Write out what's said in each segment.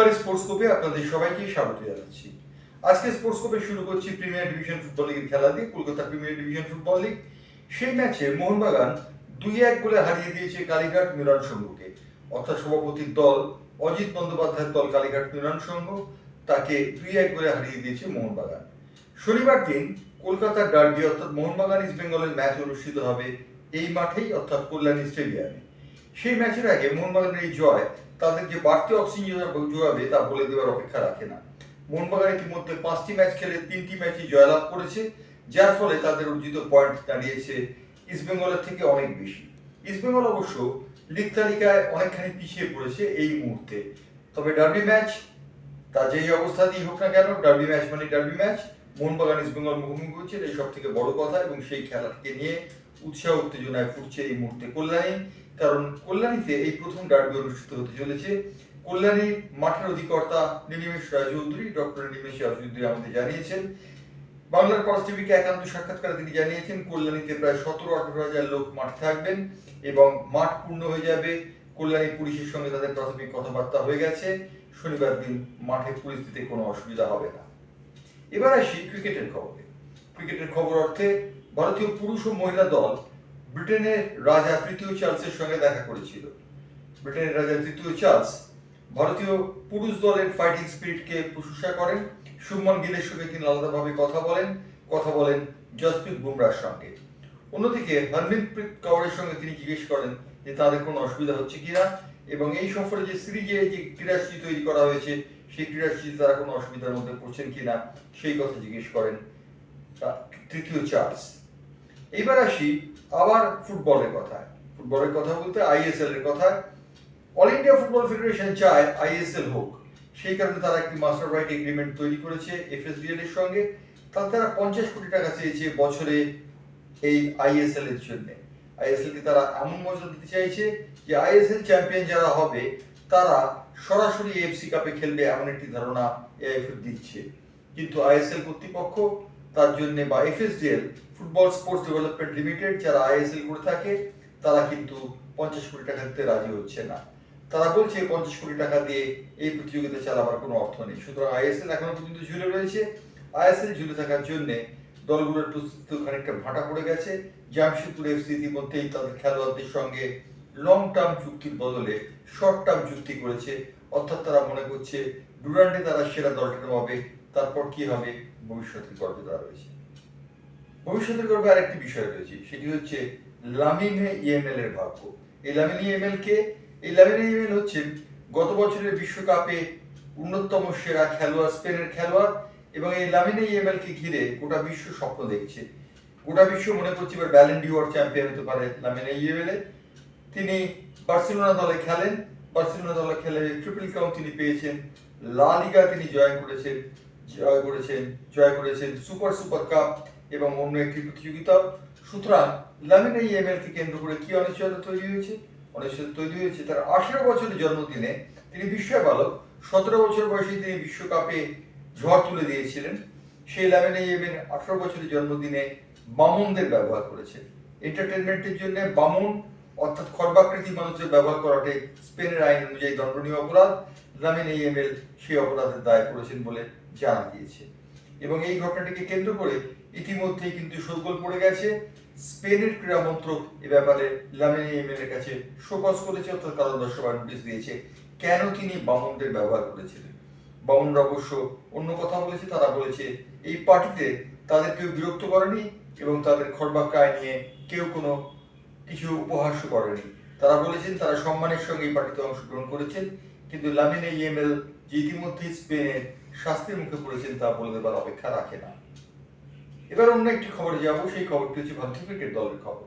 রূপালী sports আপনাদের সবাইকে স্বাগত জানাচ্ছি। আজকে স্পোর্টস কোপে শুরু করছি প্রিমিয়ার ডিভিশন ফুটবল লিগের খেলা দিয়ে, Kolkata Premier Division Football League. সেই ম্যাচে মোহনবাগান দুই এক গোলে হারিয়ে দিয়েছে কালীঘাট মিলন সংঘকে। অর্থাৎ সভাপতির দল অজিত বন্দ্যোপাধ্যায়ের দল কালীঘাট মিলন সংঘ, তাকে দুই এক গোলে হারিয়ে দিয়েছে মোহনবাগান। শনিবার দিন কলকাতার ডার্বি, অর্থাৎ মোহনবাগান ইস্ট বেঙ্গলের ম্যাচ অনুষ্ঠিত হবে এই মাঠেই, অর্থাৎ কল্যাণী স্টেডিয়ামে। সেই ম্যাচের আগে মোহনবাগানের এই জয় তাদের যে বাড়তি অক্সিজেন যোগাবে তা বলে দেওয়ার অপেক্ষা রাখে না। মোহনবাগান ইতিমধ্যে পাঁচটি ম্যাচ খেলে তিনটি ম্যাচই জয়লাভ করেছে, যার ফলে তাদের অর্জিত পয়েন্ট দাঁড়িয়েছে ইস্টবেঙ্গলের থেকে অনেক বেশি। ইস্টবেঙ্গল অবশ্য লিগ তালিকায় অনেকখানি পিছিয়ে পড়েছে এই মুহূর্তে। তবে ডার্বি ম্যাচ, তা যেই অবস্থাতেই হোক না কেন, ডার্বি ম্যাচ মানে ডার্বি ম্যাচ, মোহনবাগান ইস্টবেঙ্গল মুখোমুখি হচ্ছে এই সব থেকে বড় কথা এবং সেই খেলাকে নিয়ে উৎসাহ, উত্তেজনায় ফুটছে এই মুহূর্তে কল্যাণী। কারণ কল্যাণীতে এই প্রথম ডার্বি অনুষ্ঠিত হতে চলেছে। কল্যাণীর মাঠের অধিকর্তা নিনিমেষ রায়চৌধুরী, ডক্টর নিমেষ রায়চৌধুরী আমাদের জানিয়েছেন। বাংলার পার্স টিভিকে একান্ত সাক্ষাৎকারে তিনি জানিয়েছেন, কল্যাণীতে প্রায় সতেরো, আঠারো হাজার লোক মাঠ থাকবেন এবং মাঠ পূর্ণ হয়ে যাবে। কল্যাণী পুলিশের সঙ্গে তাদের প্রাথমিক কথাবার্তা হয়ে গেছে। শনিবার দিন মাঠের পরিস্থিতিতে কোনো অসুবিধা হবে না। এবার আসি ক্রিকেটের খবরে। ক্রিকেটের খবর অর্থে ভারতীয় পুরুষ ও মহিলা দল ব্রিটেনের রাজা তৃতীয় চার্লসের সঙ্গে দেখা করেছিল। ব্রিটেনের রাজা তৃতীয় চার্লস ভারতীয় পুরুষ দলের ফাইটিং স্পিরিটকে প্রশংসা করেন। শুভমন গিলের সঙ্গে তিনি আলাদাভাবে কথা বলেন। কথা বলেন জসপ্রীত বুমরার সঙ্গে। অন্যদিকে হরমিনপ্রীত কৌরের সঙ্গে তিনি জিজ্ঞেস করেন যে তাদের কোনো অসুবিধা হচ্ছে কিনা? এবং এই সফরে যে সিরিজে যে ক্রীড়াসূচি তৈরি করা হয়েছে, সেই ক্রীড়াসূচিতে তারা কোনো অসুবিধার মধ্যে পড়ছেন কিনা, সেই কথা জিজ্ঞেস করেন তৃতীয় চার্লস। এবার আসি আবার ফুটবলের কথা ফুটবলের কথা বলতে আইএসএল এর কথা অল ইন্ডিয়া ফুটবল ফেডারেশন চায় আইএসএল হোক। সেই কারণে তারা একটি মাস্টার রাইট এগ্রিমেন্ট তৈরি করেছে এফএসডিএল এর সঙ্গে। তাতে তারা পঞ্চাশ কোটি টাকা চেয়েছে বছরে এই আইএসএল এর জন্য। আইএসএল কে তারা এমন মর্যাদা দিতে চাইছে যে আইএসএল চ্যাম্পিয়ন যারা হবে, তারা সরাসরি এফসি কাপে খেলবে এমন একটি ধারণা এআইএফএফ দিচ্ছে। কিন্তু আইএসএল কর্তৃপক্ষ তার জন্য বা FSDL, Football Sports Development Limited, যারা আইএসএল করে থাকে, তারা কিন্তু পঞ্চাশ কোটি টাকা দিতে রাজি হচ্ছে না। তারা বলছে পঞ্চাশ কোটি টাকা দিয়ে এই প্রতিযোগিতা চালাবার কোনো অর্থ নেই। সুতরাং আইএসএল এখনও পর্যন্ত ঝুলে রয়েছে। আইএসএল ঝুলে থাকার জন্য দলগুলোর প্রস্তুতি খানিকটা ভাটা পড়ে গেছে। জামশেদপুর এফসি ইতিমধ্যেই তাদের খেলোয়াড়দের সঙ্গে লং টার্ম চুক্তির বদলে শর্ট টার্ম চুক্তি করেছে। অর্থাৎ তারা মনে করছে, ডুরান্ডে তারা সেরা দলটা হবে তারপর কি হবে? ভবিষ্যতের গর্বে তারা রয়েছে। ভবিষ্যতের গর্বে আরেকটি বিষয় রয়েছে, সেটি হচ্ছে লামিনে ইএমএল এর ভাগ্য। এই লামিনে ইএমএল কে? এই লামিনে ইএমএল হচ্ছে গত বছরের বিশ্বকাপে অন্যতম সেরা খেলোয়াড়, স্পেনের খেলোয়াড়, এবং এই লামিনে ইএমএল কে ঘিরে গোটা বিশ্ব স্বপ্ন দেখছে। গোটা বিশ্ব মনে করছে এবার ব্যালেন্ডিওর চ্যাম্পিয়ন হতে পারে লামিনে ইএমএল তিনি বার্সেলোনা দলে খেলেন। বার্সেলোনা দলে খেলে ট্রিপল কাউন্ট তিনি পেয়েছেন। লা লিগা তিনি জয় করেছেন। জয় করেছেন জয় করেছেন সুপার সুপার কাপ এবং অন্য একটি প্রতিযোগিতা। সুতরাং লামিনা ইএমএল কে কেন্দ্র করে কি অনিশ্চয়তা তৈরি হয়েছে? অনিশ্চয়তা তৈরি হয়েছে তার আঠেরো বছরের জন্মদিনে তিনি বিস্ময় বালক সতেরো বছর বয়সে তিনি বিশ্বকাপে ঝড় তুলে দিয়েছিলেন। সেই লামিনা ইএমএল আঠেরো বছরের জন্মদিনে বামনদের ব্যবহার করেছেন। এন্টারটেনমেন্টের জন্য বামন অর্থাৎ খর্বাকৃতি মানুষের ব্যবহার করাটাই স্পেনের আইন অনুযায়ী দণ্ডনীয় অপরাধ। লামিন ইএমএল সেই অপরাধের দায় করেছেন বলে জানা দিয়েছে। এবং এই ঘটনাটিকে কেন্দ্র করে ইতিমধ্যেই কিন্তু সরগোল পড়ে গেছে। স্পেনের ক্রীড়া মন্ত্রক এ ব্যাপারে লামিন ইএমএল কাছে শোকজ করেছে, অর্থাৎ কারণ দর্শক নোটিশ দিয়েছে। কেন তিনি বামনদের ব্যবহার করেছিলেন? বামনরা অবশ্য অন্য কথা বলেছে, তারা বলেছে এই পার্টিতে তাদের কেউ বিরক্ত করেনি এবং তাদের খরবাক্কায় নিয়ে কেউ কোনো কিছু উপহাস্য করেনি। তারা বলেছেন, তারা সম্মানের সঙ্গে এই পার্টিতে অংশগ্রহণ করেছেন। কিন্তু লামিনে ইএমএল যে ইতিমধ্যেই স্পেনের শাস্তির মুখে পড়েছেন তা বলে দেবার অপেক্ষা রাখে না। এবার অন্য একটি খবর যাব, সেই খবরটি হচ্ছে ভারতীয় ক্রিকেট দলের খবর।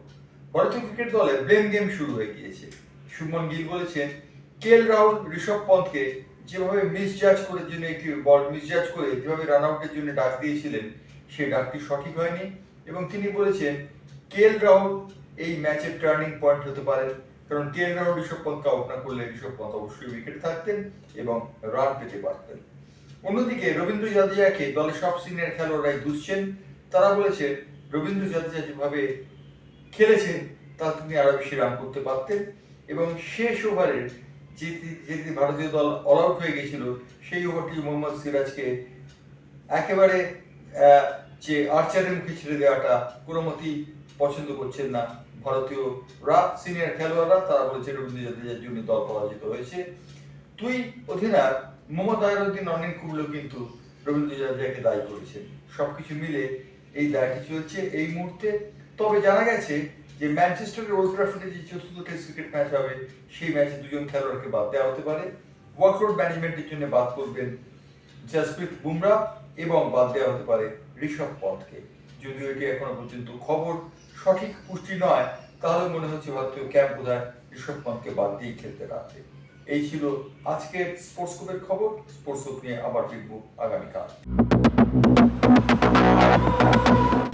ভারতীয় ক্রিকেট দলে ব্লেম গেম শুরু হয়ে গিয়েছে। শুভমন গিল বলেছেন কেএল রাহুল, ঋষভ পন্থকে যেভাবে মিসজাজ করার জন্য একটি বল মিসজাজ করে যেভাবে রান আউটের জন্য ডাক দিয়েছিলেন, সেই ডাকটি সঠিক হয়নি। এবং তিনি বলেছেন কেএল রাহুল এই ম্যাচের টার্নিং পয়েন্ট হতে পারেন কারণ কেএল রাহুল ঋষভ পন্থকে আউট না করলে ঋষভ পন্থ অবশ্যই উইকেট থাকতেন এবং রান পেতে পারতেন। অন্যদিকে রবীন্দ্র জাদেজাকে দলের সব সিনিয়র খেলোয়াড়রাই দুষছেন। তারা বলেছে, রবীন্দ্র জাদেজা যেভাবে খেলেছেন, তা তিনি আরও বেশি রান করতে পারতেন এবং শেষ ওভারের যে যেদিন ভারতীয় দল অল আউট হয়ে গেছিল, সেই ওভারটি মোহাম্মদ সিরাজকে একেবারে যে আর্চারের মুখে ছেড়ে দেওয়াটা কোনো মতেই পছন্দ করছেন না ভারতীয় রা সিনিয়র খেলোয়াড়রা। তারা বলছে রবীন্দ্র জাদেজার জন্য দল পরাজিত হয়েছে। দুই অধিনায়ক মোহাম্মদ আয়রুদ্দিন অনেক কুবলো কিন্তু রবীন্দ্র জাদেজাকে দায়ী করেছেন। সবকিছু মিলে এই দায়টি চলছে এই মুহূর্তে। তবে জানা গেছে যে ম্যানচেস্টারের ওল্ড ট্রাফোর্ডে যে চতুর্থ টেস্ট ক্রিকেট ম্যাচ হবে, সেই ম্যাচে দুজন খেলোয়াড়কে বাদ দেওয়া হতে পারে। ওয়ার্কআউট ম্যানেজমেন্টের জন্য বাদ করবেন জসপ্রীত বুমরা এবং বাদ দেওয়া হতে পারে ঋষভ পন্থকে। যদিও এটি এখনও পর্যন্ত খবর সঠিক পুষ্টি নয়, তাহলে মনে হচ্ছে ভারতীয় ক্যাম্প বোধহয় ঋষভ পন্থকে বাদ দিয়ে খেলতে রাখবে। এই ছিল আজকের স্পোর্টস কোপের খবর। স্পোর্টস কোপ নিয়ে আবার ফিরব আগামীকাল।